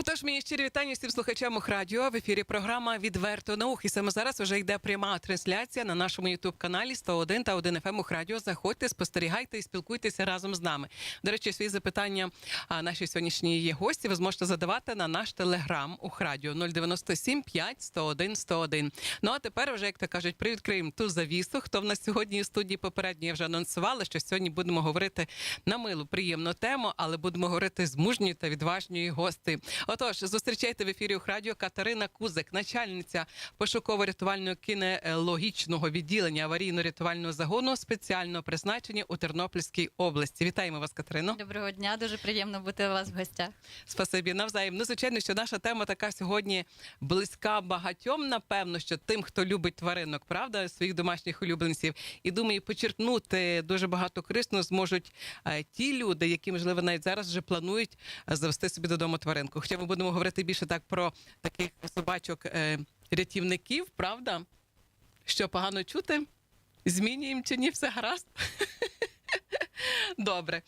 Отож, мені щирі вітання всім слухачам Охрадіо. В ефірі програма Відверто наук. І саме зараз вже йде пряма трансляція на нашому ютуб каналі 101 та 1 FM Охрадіо. Заходьте, спостерігайте і спілкуйтеся разом з нами. До речі, свої запитання а, наші сьогоднішні гості. Ви зможете задавати на наш телеграм Охрадіо 097 5 101 101. Ну а тепер вже, як то кажуть, привідкриємо ту завісу. Хто в нас сьогодні у студії попередньо я вже анонсувала, що сьогодні будемо говорити на милу приємну тему, але будемо говорити з мужньої та відважньої гості. Отож, зустрічайте в ефірі Радіо Катерина Кузик, начальниця пошуково-рятувального кінологічного відділення аварійно-рятувального загону спеціального призначення у Тернопільській області. Вітаємо вас, Катерино. Доброго дня, дуже приємно бути у вас в гостях. Спасибі навзаєм. Ну, звичайно, що наша тема така сьогодні близька багатьом, напевно, що тим, хто любить тваринок, правда, своїх домашніх улюбленців. І думаю, почерпнути дуже багато корисного зможуть е, ті люди, які можливо навіть зараз вже планують е, завести собі додому тваринку. Хоча ми будемо говорити більше так про таких собачок е, правда? Що погано чути? Змінюємо чи ні, все гаразд? Добре.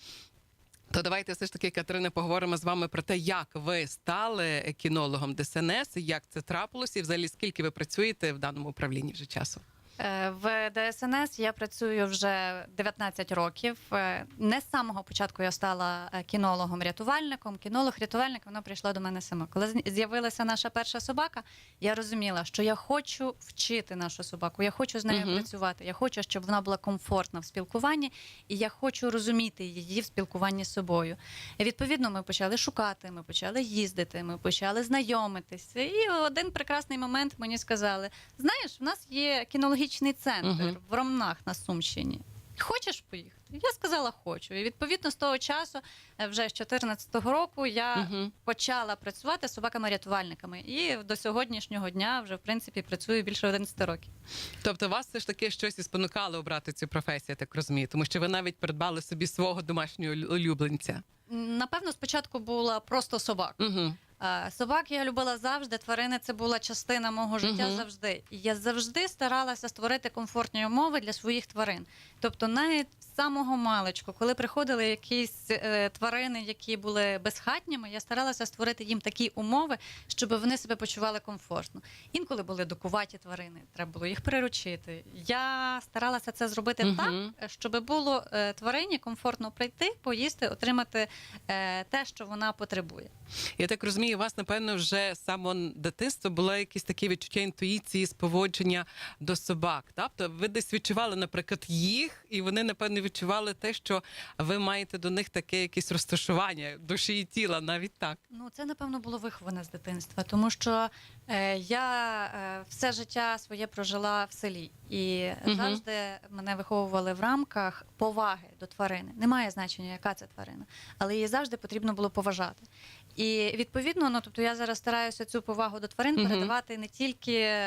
То давайте все ж таки, Катерина, поговоримо з вами про те, як ви стали кінологом ДСНС, як це трапилося, і взагалі скільки ви працюєте в даному управлінні вже часу. Е, В ДСНС я працюю вже 19 років. Е, Не з самого початку я стала е, кінологом-рятувальником. Кінолог-рятувальник воно прийшло до мене саме. Коли з'явилася наша перша собака, я розуміла, що я хочу вчити нашу собаку. Я хочу з нею Мгм. працювати. Я хочу, щоб вона була комфортна в спілкуванні, і я хочу розуміти її в спілкуванні з собою. І відповідно, ми почали шукати, ми почали їздити, ми почали знайомитися. І один прекрасний момент мені сказали: знаєш, в нас є кінологічний центр Мгм. в Ромнах на Сумщині. Хочеш поїхати? Я сказала, хочу. І відповідно з того часу, е, вже з 14-го року, я Мгм. почала працювати з собаками-рятувальниками. І до сьогоднішнього дня вже в принципі працюю більше 11 років. Тобто вас все ж таки щось і спонукало обрати цю професію, я так розумію, тому що ви навіть придбали собі свого домашнього улюбленця. Напевно, спочатку була просто собака. Угу. Собак я любила завжди. Тварини це була частина мого життя Мгм. завжди. Я завжди старалася створити комфортні умови для своїх тварин. Тобто, навіть з самого маличку, коли приходили якісь е, тварини, які були безхатніми, я старалася створити їм такі умови, щоб вони себе почували комфортно. Інколи були докуваті тварини, треба було їх приручити. Я старалася це зробити Мгм. так, щоб було е, тварині комфортно прийти, поїсти, отримати е, те, що вона потребує. Я так розумію, у вас, напевно, вже з самого дитинства було якесь таке відчуття інтуїції, споводження до собак. Тобто ви десь відчували, наприклад, їх, і вони, напевно, відчували те, що ви маєте до них таке якесь розташування душі і тіла, навіть так. Ну, це напевно було виховане з дитинства, тому що я е, все життя своє прожила в селі, і угу. завжди мене виховували в рамках поваги до тварини. Немає значення, яка це тварина, але її завжди потрібно було поважати. І відповідно, ну тобто я зараз стараюся цю повагу до тварин Мгм. передавати не тільки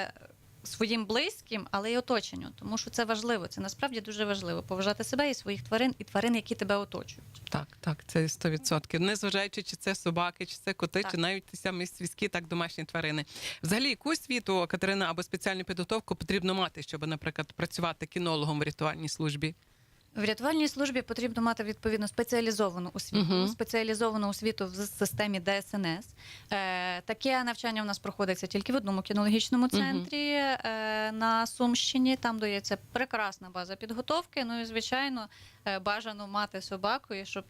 своїм близьким, але й оточенню, тому що це важливо. Це насправді дуже важливо поважати себе і своїх тварин, і тварин, які тебе оточують. Так, так, це 100%. Незважаючи, чи це собаки, чи це коти, Так. чи навіть самі свійські, так домашні тварини. Взагалі, яку освіту, Катерина, або спеціальну підготовку потрібно мати, щоб, наприклад, працювати кінологом в рятувальній службі? В рятувальній службі потрібно мати відповідно спеціалізовану освіту, Мгм. спеціалізовану освіту в системі ДСНС. Е, таке навчання у нас проходиться тільки в одному кінологічному центрі е, на Сумщині. Там дається прекрасна база підготовки. Ну і звичайно, е, бажано мати собаку, і щоб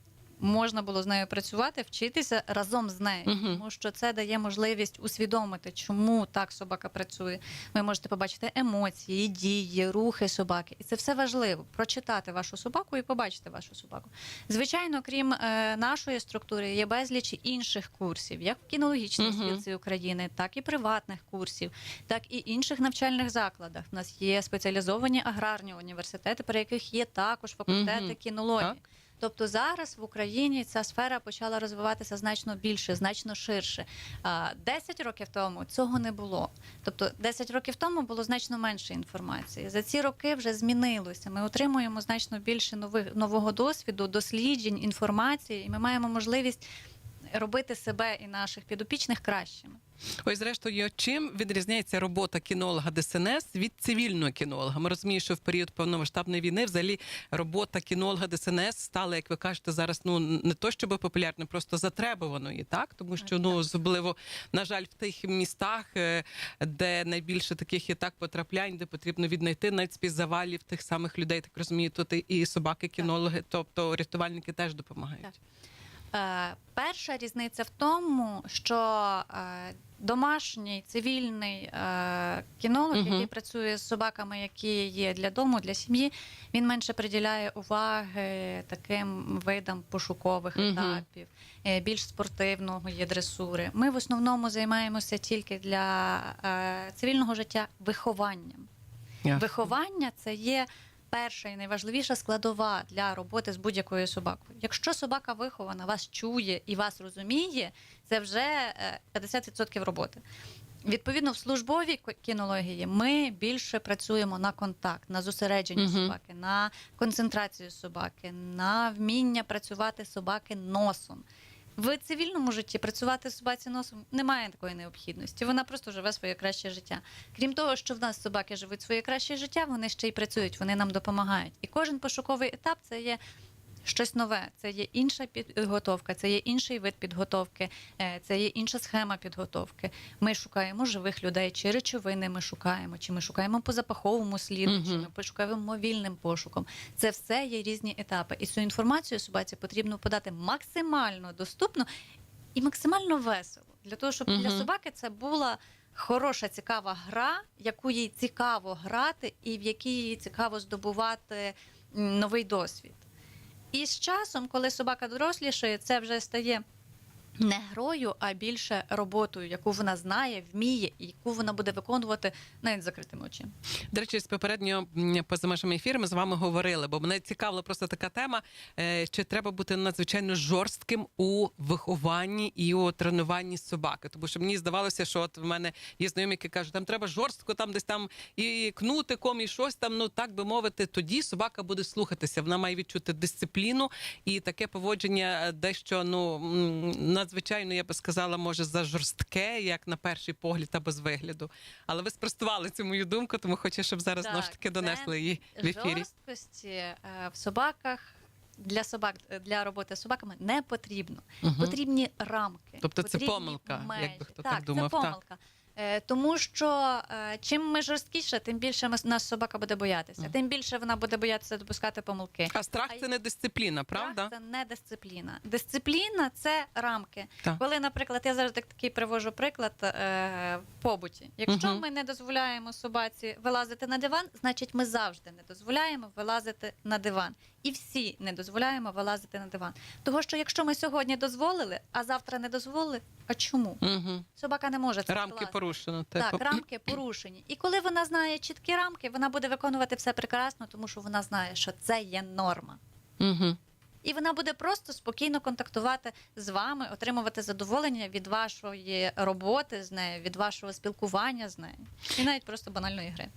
можна було з нею працювати, вчитися разом з нею, Мгм. тому що це дає можливість усвідомити, чому так собака працює. Ви можете побачити емоції, дії, рухи собаки, і це все важливо. Прочитати вашу собаку і побачити вашу собаку. Звичайно, крім е, нашої структури, є безліч інших курсів, як в кінологічній Мгм. спілці України, так і приватних курсів, так і інших навчальних закладах. У нас є спеціалізовані аграрні університети, при яких є також факультети Мгм. кінології. Так. Тобто зараз в Україні ця сфера почала розвиватися значно більше, значно ширше. А, 10 років тому цього не було. Тобто 10 років тому було значно менше інформації. За ці роки вже змінилося. Ми отримуємо значно більше нових нового досвіду, досліджень, інформації, і ми маємо можливість робити себе і наших підопічних кращими. Ось, зрештою, чим відрізняється робота кінолога ДСНС від цивільного кінолога? Ми розуміємо, що в період повномасштабної війни взагалі робота кінолога ДСНС стала, як ви кажете, зараз ну не то щоб популярною, просто затребуваною, так тому що ну особливо на жаль в тих містах, е, де найбільше таких і так потраплянь, де потрібно віднайти навіть з-під тих самих людей, так розумію, тут і- і собаки, кінологи, тобто рятувальники теж допомагають. Так. Е, перша різниця в тому, що е, домашній цивільний е, кінолог, Мгм. який працює з собаками, які є для дому, для сім'ї, він менше приділяє уваги таким видам пошукових Мгм. етапів, е, більш спортивного є дресури. Ми в основному займаємося тільки для е, цивільного життя вихованням. Ясно. Виховання це є перша і найважливіша складова для роботи з будь-якою собакою. Якщо собака вихована, вас чує і вас розуміє, це вже е, 50% роботи. Відповідно, в службовій кінології ми більше працюємо на контакт, на зосередження Мгм. собаки, на концентрацію собаки, на вміння працювати собаки носом. В цивільному житті працювати собаці носом немає такої необхідності. Вона просто живе своє краще життя. Крім того, що в нас собаки живуть своє краще життя, вони ще й працюють, вони нам допомагають. І кожен пошуковий етап це є щось нове, це є інша підготовка, це є інший вид підготовки, е, це є інша схема підготовки. Ми шукаємо живих людей, чи речовини ми шукаємо, чи ми шукаємо по запаховому сліду, чи ми пошукаємо мобільним пошуком. Це все є різні етапи. І цю інформацію собаці потрібно подати максимально доступно і максимально весело. Для того, щоб для собаки це була хороша, цікава гра, яку їй цікаво грати, і в якій їй цікаво здобувати новий досвід. І з часом, коли собака дорослішає, це вже стає не грою, а більше роботою, яку вона знає, вміє, і яку вона буде виконувати навіть закритими очима. До речі, з попереднього поза межами ефіру ми з вами говорили, бо мене цікавила просто така тема, е, чи треба бути надзвичайно жорстким у вихованні і у тренуванні собаки. Тому що мені здавалося, що от в мене є знайомі, які кажуть, там треба жорстко, там десь там і кнутиком, і щось там, ну так би мовити, тоді собака буде слухатися. Вона має відчути дисципліну і таке поводження е, дещо ну м, надзвичайно, я би сказала, може за жорстке, як на перший погляд або з вигляду. Але ви спростували цю мою думку, тому хочу, щоб зараз знову ж Так, таки донесли її в ефірі. Жорсткості е, в собаках для собак для роботи з собаками не потрібно. Угу. Потрібні рамки. Тобто це помилка, межі. якби хто так, так думав, Це помилка. Е, Тому що е, чим ми жорсткіше, тим більше нас собака буде боятися, тим більше вона буде боятися допускати помилки. А страх А це не дисципліна, правда? Страх Це не дисципліна. Дисципліна це рамки. Так. Коли, наприклад, я завжди такий привожу приклад е, в побуті. Якщо Мгм. ми не дозволяємо собаці вилазити на диван, значить ми завжди не дозволяємо вилазити на диван. І всі не дозволяємо вилазити на диван. Того, що якщо ми сьогодні дозволили, а завтра не дозволили, а чому? Угу. Собака не може це Рамки скласти. порушено. Так, Типу. рамки порушені. І коли вона знає чіткі рамки, вона буде виконувати все прекрасно, тому що вона знає, що це є норма. Угу. І вона буде просто спокійно контактувати з вами, отримувати задоволення від вашої роботи з нею, від вашого спілкування з нею, і навіть просто банальної гри.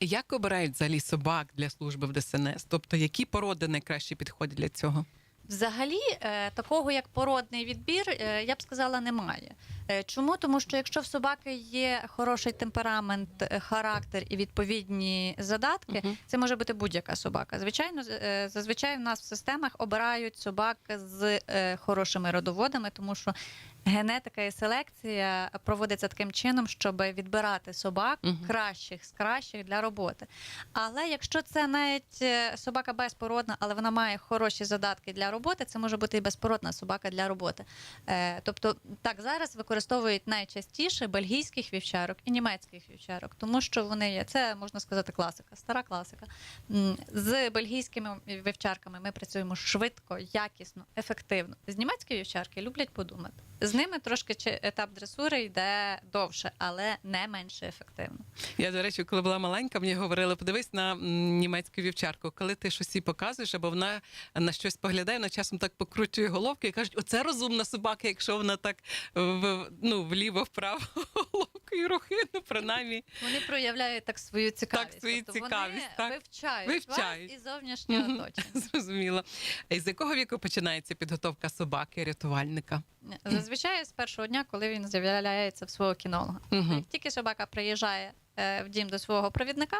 Як обирають взагалі собак для служби в ДСНС? Тобто, які породи найкраще підходять для цього? Взагалі, е, такого як породний відбір, е, я б сказала, немає. Е, Чому? Тому що якщо в собаки є хороший темперамент, е, характер і відповідні задатки, Мгм. це може бути будь-яка собака. Звичайно, е, зазвичай в нас в системах обирають собак з хорошими родоводами, тому що генетика і селекція проводиться таким чином, щоб відбирати собак Мгм. кращих з кращих для роботи. Але якщо це навіть собака безпородна, але вона має хороші задатки для роботи, це може бути і безпородна собака для роботи. Тобто, так зараз використовують найчастіше бельгійських вівчарок і німецьких вівчарок, тому що вони є це можна сказати класика, стара класика. З бельгійськими вівчарками ми працюємо швидко, якісно, ефективно. З німецькі вівчарки люблять подумати. З ними трошки чи- етап дресури йде довше, але не менше ефективно. Я, до речі, коли була маленька, мені говорили, подивись на німецьку вівчарку. Коли ти щось їй показуєш, або вона на щось поглядає, вона часом так покручує головки і кажуть, оце розумна собака, якщо вона так в, ну, вліво-вправо головку свої рухи, ну принаймні. Вони проявляють так свою цікавість. свою тобто цікавість, вони так. вивчають, Вивчають. вас і зовнішнє оточення. Зрозуміло. І з якого віку починається підготовка собаки, рятувальника? Зазвичай з першого дня, коли він з'являється в свого кінолога. Угу. Як тільки собака приїжджає е, в дім до свого провідника,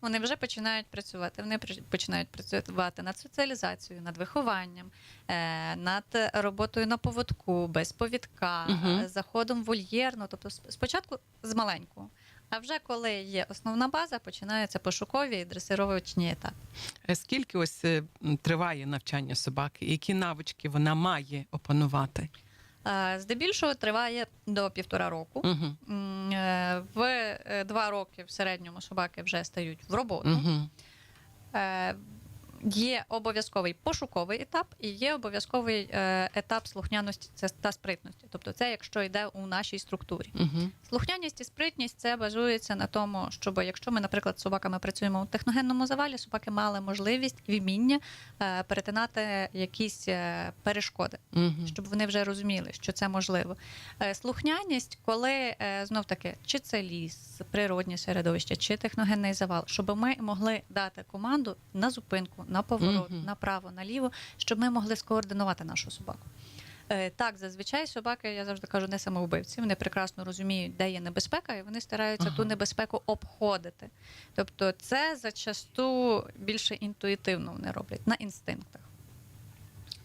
вони вже починають працювати. Вони починають працювати над соціалізацією, над вихованням, е, над роботою на поводку, без повідка, е, заходом в вольєр. Ну, тобто спочатку з маленького. А вже коли є основна база, починаються пошукові і дресировочні етапи. Скільки ось триває навчання собаки? Які навички вона має опанувати? Е, Здебільшого триває до півтора року. Угу. В е, два роки в середньому собаки вже стають в роботу. Угу. Є обов'язковий пошуковий етап і є обов'язковий е, етап слухняності та спритності. Тобто, це якщо йде у нашій структурі. Угу. Слухняність і спритність це базується на тому, щоб якщо ми, наприклад, з собаками працюємо у техногенному завалі, собаки мали можливість і вміння е, перетинати якісь е, перешкоди Угу. щоб вони вже розуміли, що це можливо. Слухняність, коли знов таки, чи це ліс, природнє середовище, чи техногенний завал, щоб ми могли дати команду на зупинку, на поворот, Мгм. направо, наліво, щоб ми могли скоординувати нашу собаку. Е, Так, зазвичай собаки, я завжди кажу, не самовбивці. Вони прекрасно розуміють, де є небезпека, і вони стараються Ага. ту небезпеку обходити. Тобто, це зачасту більше інтуїтивно вони роблять на інстинктах.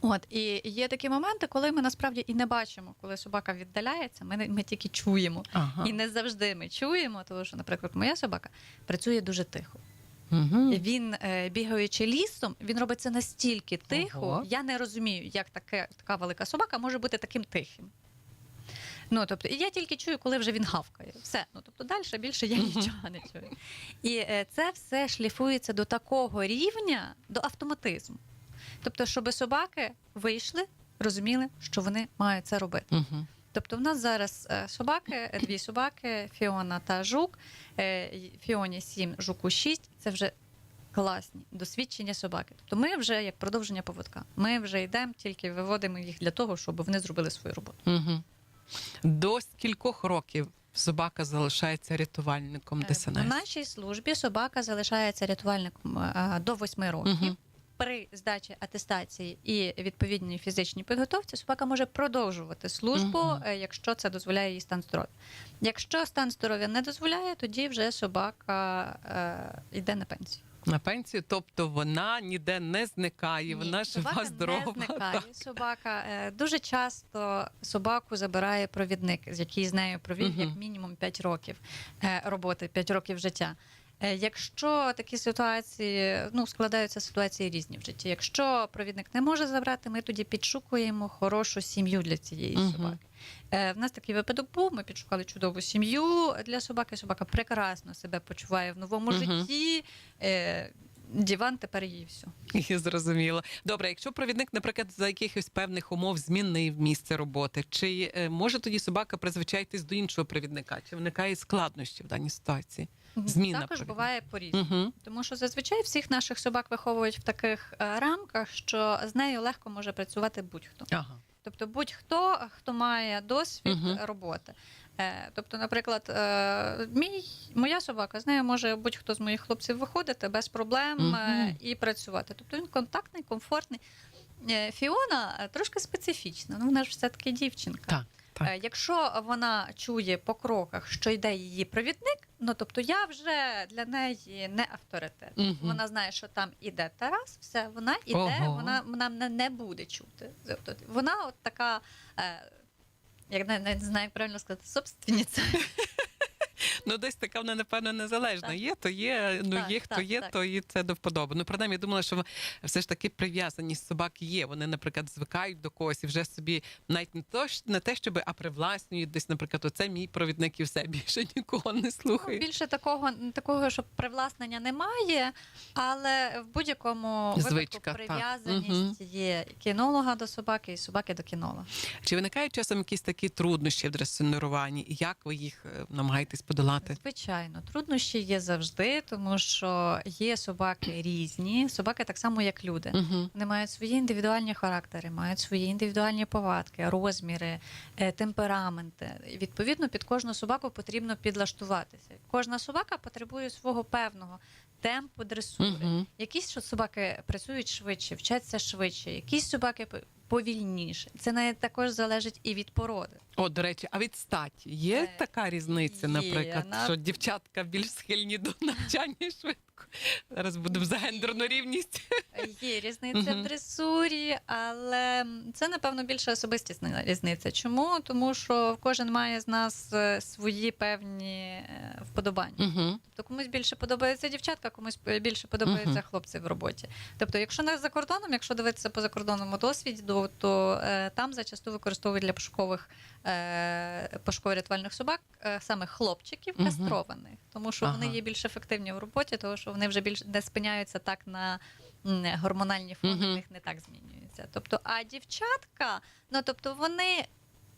От і є такі моменти, коли ми насправді і не бачимо, коли собака віддаляється, ми, ми тільки чуємо. Ага. І не завжди ми чуємо, тому що, наприклад, моя собака працює дуже тихо. Угу. Він, е, бігаючи лісом, він робить це настільки тихо. Ого. Я не розумію, як таке, така велика собака може бути таким тихим. Ну, тобто, і я тільки чую, коли вже він гавкає. Все. Ну, тобто, далі більше я нічого не чую. І е, це все шліфується до такого рівня, до автоматизму. Тобто, щоб собаки вийшли, розуміли, що вони мають це робити. Угу. Тобто, в нас зараз е, собаки, е, дві собаки, Фіона та Жук. Е, Фіоні 7, Жуку 6. Це вже класні досвідчення собаки. Тобто ми вже як продовження поводка. Ми вже йдемо, тільки виводимо їх для того, щоб вони зробили свою роботу. Угу. До скількох років собака залишається рятувальником ДСНС? В нашій службі собака залишається рятувальником до 8 років. Мгм. При здачі атестації і відповідній фізичній підготовці собака може продовжувати службу, е, якщо це дозволяє її стан здоров'я. Якщо стан здоров'я не дозволяє, тоді вже собака е, йде на пенсію. На пенсію, тобто вона ніде не зникає, вона жива, здорова. Не зникає. Так. Собака е, дуже часто собаку забирає провідник, з який з нею провів Мгм. як мінімум 5 років е, роботи, 5 років життя. Е, Якщо такі ситуації, ну складаються ситуації різні в житті. Якщо провідник не може забрати, ми тоді підшукуємо хорошу сім'ю для цієї угу. собаки. Е, В нас такий випадок був. Ми підшукали чудову сім'ю для собаки. Собака прекрасно себе почуває в новому угу. житті. Діван тепер її все. Я зрозуміла. Добре, якщо провідник, наприклад, за якихось певних умов змінив місце роботи, чи е, може тоді собака призвичайтись до іншого провідника? Чи виникає складнощі в даній ситуації? Зміна Також провідника. буває по-різному. Угу. Тому що зазвичай всіх наших собак виховують в таких е, рамках, що з нею легко може працювати будь-хто. Ага. Тобто будь-хто, хто має досвід Мгм. роботи. Е, Тобто, наприклад, е, мій, моя собака з нею може будь-хто з моїх хлопців виходити без проблем е, Мгм. і працювати. Тобто він контактний, комфортний. Фіона трошки специфічна, ну вона ж все-таки дівчинка. Так, так. Якщо вона чує по кроках, що йде її провідник, ну тобто я вже для неї не авторитет. Мгм. Вона знає, що там іде Тарас, все, вона іде, Ого. вона, вона мене не буде чути. Тобто Вона от така. Е, як навіть не знаю, правильно сказати, собственниця. Ну, десь така вона, напевно, незалежна. Так. Є, то є, ну Так, є, хто так, є, так. то і це до вподоби. Ну, принаймні, я думала, що все ж таки прив'язаність собак є. Вони, наприклад, звикають до когось і вже собі навіть не то не те, щоб, а привласнюють десь, наприклад, оце мій провідник і все більше нікого не Ну, більше такого, такого, що привласнення немає, але в будь-якому випадку прив'язаність є кінолога до собаки і собаки до кінолога. Чи виникають часом якісь такі труднощі в дресинуванні? І як ви їх е, намагаєтесь подолати? Мати. Звичайно, труднощі є завжди, тому що є собаки різні, собаки так само, як люди. Угу. Вони мають свої індивідуальні характери, мають свої індивідуальні повадки, розміри, е, темпераменти. Відповідно, під кожну собаку потрібно підлаштуватися. Кожна собака потребує свого певного темпу дресури. Угу. Якісь собаки працюють швидше, вчаться швидше, якісь собаки повільніше. Це не також залежить і від породи. О, до речі, а від статі є Е, така різниця, є, наприклад, на- що дівчатка більш схильні до навчання швидко. Зараз будемо за гендерну рівність. Є різниця в дресурі, але це напевно більше особистісна різниця. Чому? Тому що кожен має з нас е, свої певні е, вподобання. Тобто комусь більше подобається дівчатка, комусь більше подобаються хлопці в роботі. Тобто, якщо не за кордоном, якщо дивитися по закордонному досвіду, то е, там зачасту використовують для пошукових е, пошуково-рятувальних собак е, саме хлопчиків кастрованих, тому що Ага. вони є більш ефективні в роботі, тому що вони вже більш не спиняються так на гормональні фони, в них не так змінюються. Тобто, а дівчатка, ну тобто вони.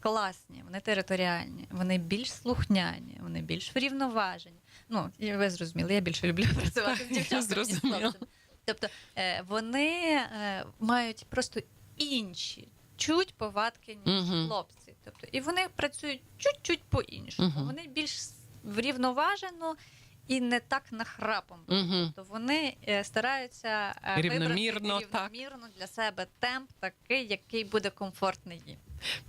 Класні, вони територіальні, вони більш слухняні, вони більш врівноважені. Ну, ви зрозуміли, я більше люблю працювати з дівчатами. з хлопцями. Тобто е, вони е, мають просто інші чуть повадки, ніж хлопці. Тобто, і вони працюють чуть-чуть по-іншому. Мгм. Вони більш врівноважено і не так нахрапом. Угу. Тобто вони е, стараються е, Рівномірно, вибрати так. для себе темп такий, який буде комфортний їм.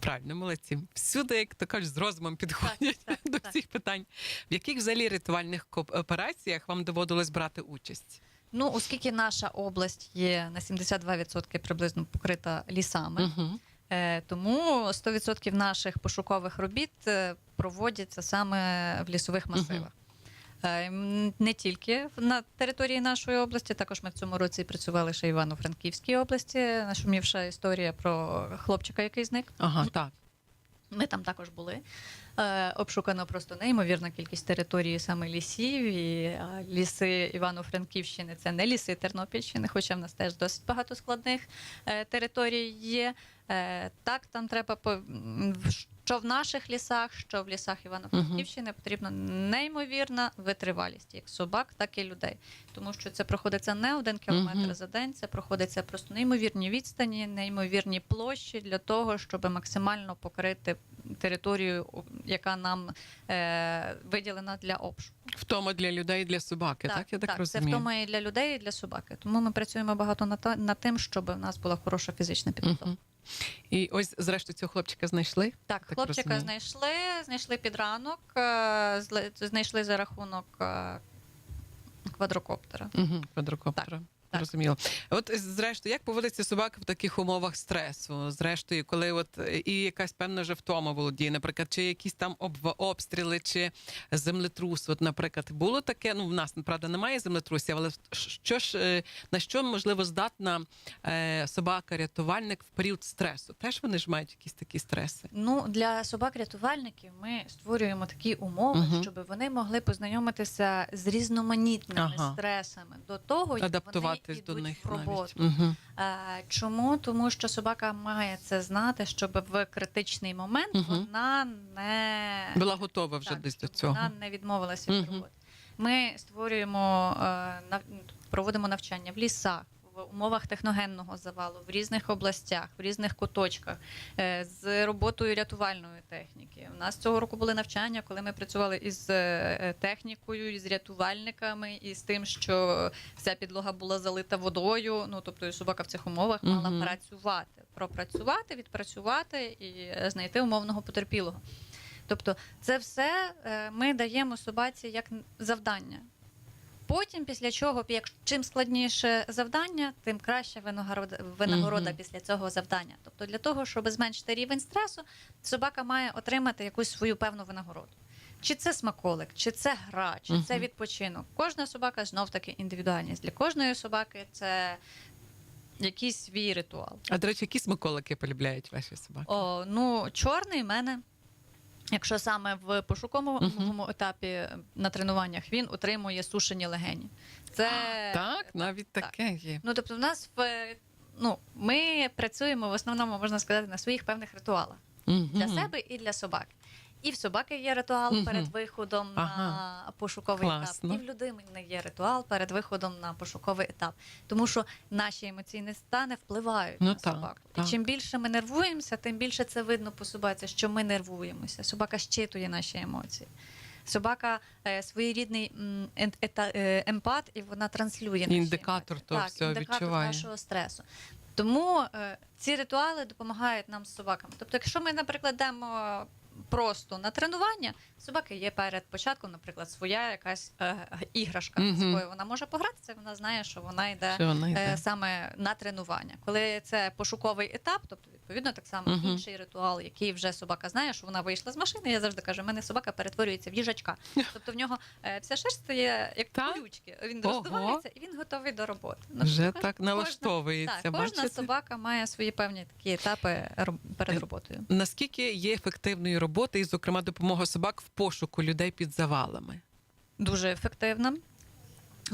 Правильно, молодці. Всюди, як то кажуть, з розумом підходять так, до так. всіх питань. В яких взагалі рятувальних коп- операціях вам доводилось брати участь? Ну, оскільки наша область є на 72% приблизно покрита лісами, Угу. Е, Тому 100% наших пошукових робіт е, проводяться саме в лісових масивах. Е, Не тільки на території нашої області, також ми в цьому році працювали ще в Івано-Франківській області. Нашумівша історія про хлопчика, який зник. Ага, так. Ми там також були. Обшукано просто неймовірна кількість території саме лісів. І ліси Івано-Франківщини це не ліси Тернопільщини, хоча в нас теж досить багато складних територій є. Е, так, там треба по що в наших лісах, що в лісах Івано-Франківщини потрібна неймовірна витривалість як собак, так і людей. Тому що це проходиться не один кілометр за день, це проходиться просто неймовірні відстані, неймовірні площі для того, щоб максимально покрити територію, яка нам е, виділена для обшуку. В тому для людей і для собаки, так, я так, це в розумію. тому і для людей, і для собаки. Тому ми працюємо багато над тим, щоб в нас була хороша фізична підготовка. І ось, зрештою, цього хлопчика знайшли. Так, Так хлопчика розумію. знайшли, знайшли під ранок, е, знайшли за рахунок е, квадрокоптера. Угу, квадрокоптера. так. Розуміло. От зрештою, як поводиться собака в таких умовах стресу? Зрештою, коли от е, і якась певна вже втома володіє, наприклад, чи якісь там об- обстріли, чи землетрус. От, наприклад, було таке. Ну, в нас правда немає землетрусів, але що ж е, на що можливо здатна е, собака-рятувальник в період стресу? Теж вони ж мають якісь такі стреси. Ну, для собак-рятувальників ми створюємо такі умови, Мгм. щоб вони могли познайомитися з різноманітними Ага. стресами до того, як Адаптуватись вони до них в роботу. Угу. Чому? Тому що собака має це знати, щоб в критичний момент угу. вона не Була готова вже так, десь до цього. Вона не відмовилася від Мгм. роботи. Ми створюємо, е, проводимо навчання в лісах. В умовах техногенного завалу в різних областях, в різних куточках е, з роботою рятувальної техніки. У нас цього року були навчання, коли ми працювали із е, технікою, із рятувальниками, і з тим, що вся підлога була залита водою. Ну тобто і собака в цих умовах мала Мгм. працювати, пропрацювати, відпрацювати і е, знайти умовного потерпілого. Тобто, це все е, ми даємо собаці як завдання. Потім, після чого, як чим складніше завдання, тим краще винагорода, винагорода Мгм. після цього завдання. Тобто, для того, щоб зменшити рівень стресу, собака має отримати якусь свою певну винагороду. Чи це смаколик, чи це гра, чи це відпочинок. Кожна собака знов таки індивідуальність. Для кожної собаки це якийсь свій ритуал. А до речі, які смаколики полюбляють ваші собаки? О, ну, чорний в мене. Якщо саме в пошуковому етапі на тренуваннях він отримує сушені легені. Це Так, навіть так. таке є. Ну тобто, в нас в ну ми працюємо в основному, можна сказати, на своїх певних ритуалах для себе і для собак. І в собаки є ритуал Мгм. перед виходом Ага. на пошуковий Класно. етап. І в людини є ритуал перед виходом на пошуковий етап. Тому що наші емоційні стани впливають Ну на так, собаку. так. І чим більше ми нервуємося, тим більше це видно по собаці, що ми нервуємося. Собака щитує наші емоції. Собака е, своєрідний м, ен- ета- е, емпат, і вона транслює наші Індикатор емоції. того так, всього індикатор відчуває. нашого стресу. Тому е, ці ритуали допомагають нам з собаками. Тобто, якщо ми, наприклад, йдемо просто на тренування, собаки є перед початком, наприклад, своя якась е, іграшка, Мгм. з якою вона може погратися, вона знає, що вона йде Що вона йде? е, саме на тренування. Коли це пошуковий етап, тобто відповідно так само Мгм. інший ритуал, який вже собака знає, що вона вийшла з машини. Я завжди кажу, в мене собака перетворюється в їжачка. Тобто в нього е, вся шерсть стає як Так? колючки. Він Ого. роздувається і він готовий до роботи. Ну, Вже так кожна- налаштовується. Так, кожна бачите? собака має свої певні такі етапи роб- перед Е, роботою. Наскільки є ефективною робота і, зокрема, допомога собак в пошуку людей під завалами? Дуже ефективна.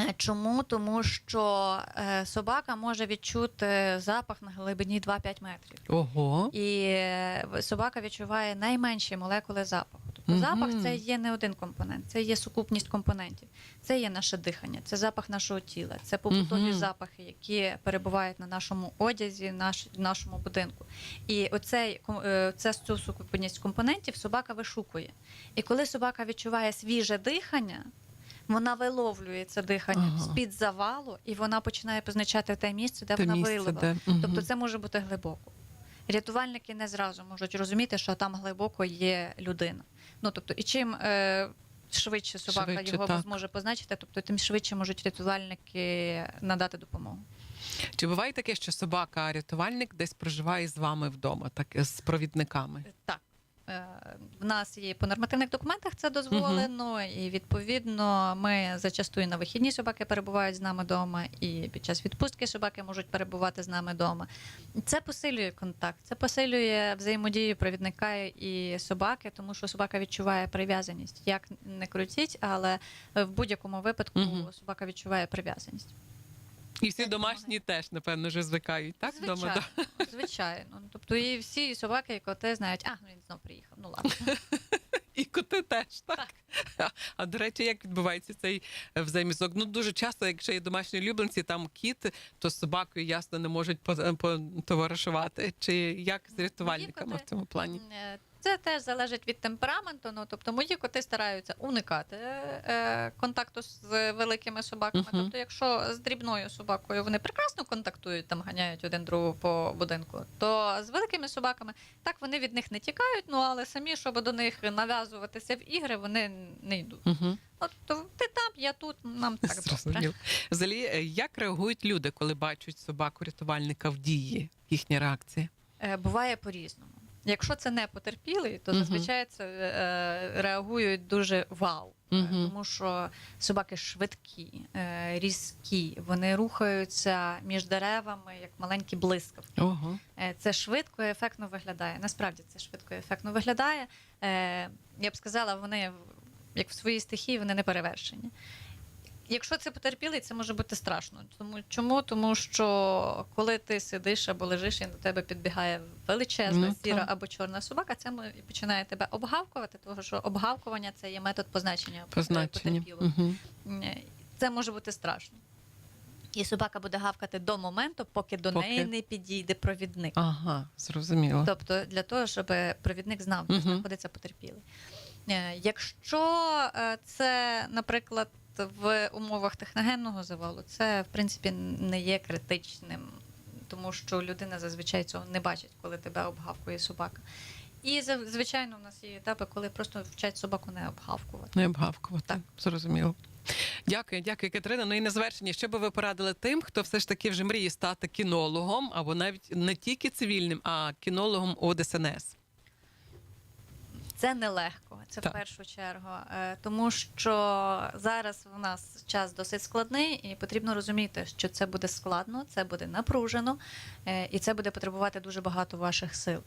Е, Чому? Тому що е, собака може відчути запах на глибині 2-5 метрів. Ого. І е, собака відчуває найменші молекули запаху. Мгм. запах це є не один компонент, це є сукупність компонентів. Це є наше дихання, це запах нашого тіла, це побутові Мгм. запахи, які перебувають на нашому одязі, наш, нашому будинку. І оцей е, це цю сукупність компонентів собака вишукує. І коли собака відчуває свіже дихання. Вона виловлює це дихання Ага. з-під завалу, і вона починає позначати те місце, де Те вона місце, виловила. де... Тобто це може бути глибоко. Рятувальники не зразу можуть розуміти, що там глибоко є людина. Ну тобто, і чим е, швидше собака Швидше, його так. зможе позначити, тобто тим швидше можуть рятувальники надати допомогу. Чи буває таке, що собака-рятувальник десь проживає з вами вдома, так з провідниками? Так. Е, В нас є по нормативних документах це дозволено, і відповідно ми зачастую на вихідні собаки перебувають з нами вдома, і під час відпустки собаки можуть перебувати з нами вдома. Це посилює контакт, це посилює взаємодію провідника і собаки, тому що собака відчуває прив'язаність. Як не крутіть, але в будь-якому випадку Мгм. собака відчуває прив'язаність. І всі домашні теж, напевно, вже звикають, так? Звичайно, да? звичайно. Ну, Тобто і всі собаки, і коти знають, а ну він знов приїхав. Ну ладно. І коти теж, так? А до речі, як відбувається цей е, взаємізок? Ну дуже часто, якщо є домашні улюбленці, там кіт, то з собакою ясно не можуть е, потоваришувати. Чи як з рятувальниками в цьому плані? Це теж залежить від темпераменту. Ну тобто мої коти стараються уникати е, контакту з великими собаками. Мгм. Тобто, якщо з дрібною собакою вони прекрасно контактують, там ганяють один другого по будинку, то з великими собаками так вони від них не тікають. Ну але самі, щоб до них нав'язуватися в ігри, вони не йдуть. Угу. От то ти там, я тут, нам так добре. Взагалі, е, як реагують люди, коли бачать собаку рятувальника в дії? Їхня реакція? Е, Буває по-різному. Якщо це не потерпілий, то зазвичай це е, реагують дуже вау. Е, Тому що собаки швидкі, е, різкі, вони рухаються між деревами як маленькі блискавки. Ого. Е, Це швидко і ефектно виглядає. Насправді це швидко і ефектно виглядає. Е, Я б сказала, вони як в своїй стихії вони не перевершені. Якщо це потерпілий, це може бути страшно. Тому чому? Тому що коли ти сидиш або лежиш, і до тебе підбігає величезна Ну, сіра або чорна собака, це починає тебе обгавкувати, тому що обгавкування це є метод позначення Позначення. потерпілого. Угу. Це може бути страшно. І собака буде гавкати до моменту, поки до Поки- неї не підійде провідник. Ага, зрозуміло. Тобто для того, щоб провідник знав, де знаходиться потерпілий. Е, Якщо е, це, наприклад, в умовах техногенного завалу, це в принципі не є критичним, тому що людина зазвичай цього не бачить, коли тебе обгавкує собака. І звичайно, у нас є етапи, коли просто вчать собаку не обгавкувати. Не обгавкувати. Так. Зрозуміло. Дякую, дякую, Катерина. Ну і на завершення, що би ви порадили тим, хто все ж таки вже мріє стати кінологом, або навіть не тільки цивільним, а кінологом ОДСНС. Це нелегко, це Так. в першу чергу, е, тому що зараз у нас час досить складний, і потрібно розуміти, що це буде складно, це буде напружено, е, і це буде потребувати дуже багато ваших сил.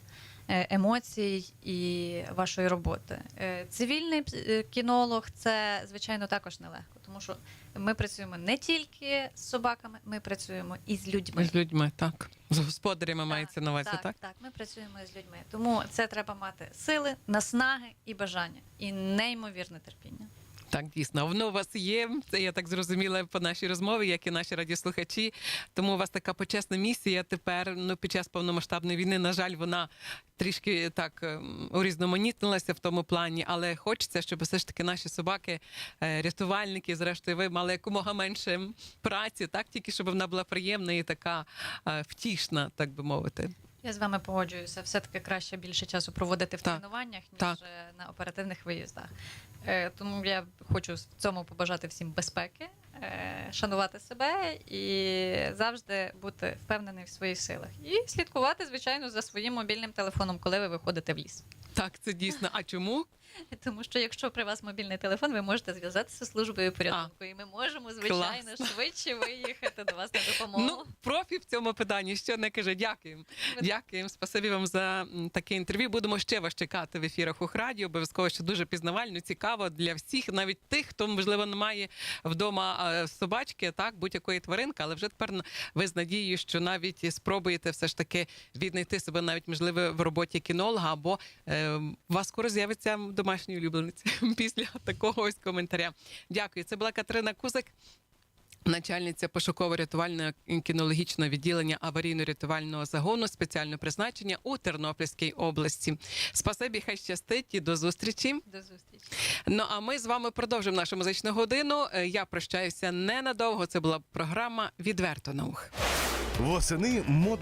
Е, емоцій і вашої роботи. Е, Цивільний е, кінолог це звичайно також нелегко, тому що ми працюємо не тільки з собаками, ми працюємо і з людьми. З людьми, так. З господарями мається на увазі, так? так, так, ми працюємо з людьми. Тому це треба мати сили, наснаги і бажання, і неймовірне терпіння. Так, дійсно, воно у вас є. Це я так зрозуміла по нашій розмові, як і наші радіослухачі. Тому у вас така почесна місія тепер. Ну, під час повномасштабної війни, на жаль, вона трішки так ем, урізноманітнилася в тому плані, але хочеться, щоб все ж таки наші собаки, е, рятувальники, зрештою, ви мали якомога менше праці, так тільки щоб вона була приємна і така е, втішна, так би мовити. Я з вами погоджуюся. Все таки краще більше часу проводити в Так, тренуваннях, ніж так. е, на оперативних виїздах. Е, Тому я хочу в цьому побажати всім безпеки, е, шанувати себе і завжди бути впевнений в своїх силах. І слідкувати, звичайно, за своїм мобільним телефоном, коли ви виходите в ліс. Так, це дійсно. А чому? Тому що якщо при вас мобільний телефон, ви можете зв'язатися з службою порятунку, і ми можемо звичайно Класно. швидше виїхати до вас на допомогу. Ну, профі в цьому питанні, що не каже, дякуємо. Дякуємо, спасибі вам за таке інтерв'ю. Будемо ще вас чекати в ефірах Ухраді. Обов'язково що дуже пізнавально, цікаво для всіх, навіть тих, хто можливо не має вдома собачки, так будь-якої тваринки, але вже тепер ви з надією, що навіть спробуєте все ж таки віднайти себе, навіть можливо в роботі кінолога, або е, у вас скоро з'явиться домашній улюбленець після такого ось коментаря. Дякую. Це була Катерина Кузик. Начальниця пошуково-рятувального кінологічного відділення аварійно-рятувального загону спеціального призначення у Тернопільській області. Спасибі, хай щастить і до зустрічі. До зустрічі. Ну а ми з вами продовжимо нашу музичну годину. Е, Я прощаюся ненадовго. Це була програма Відверто наух. Восени моду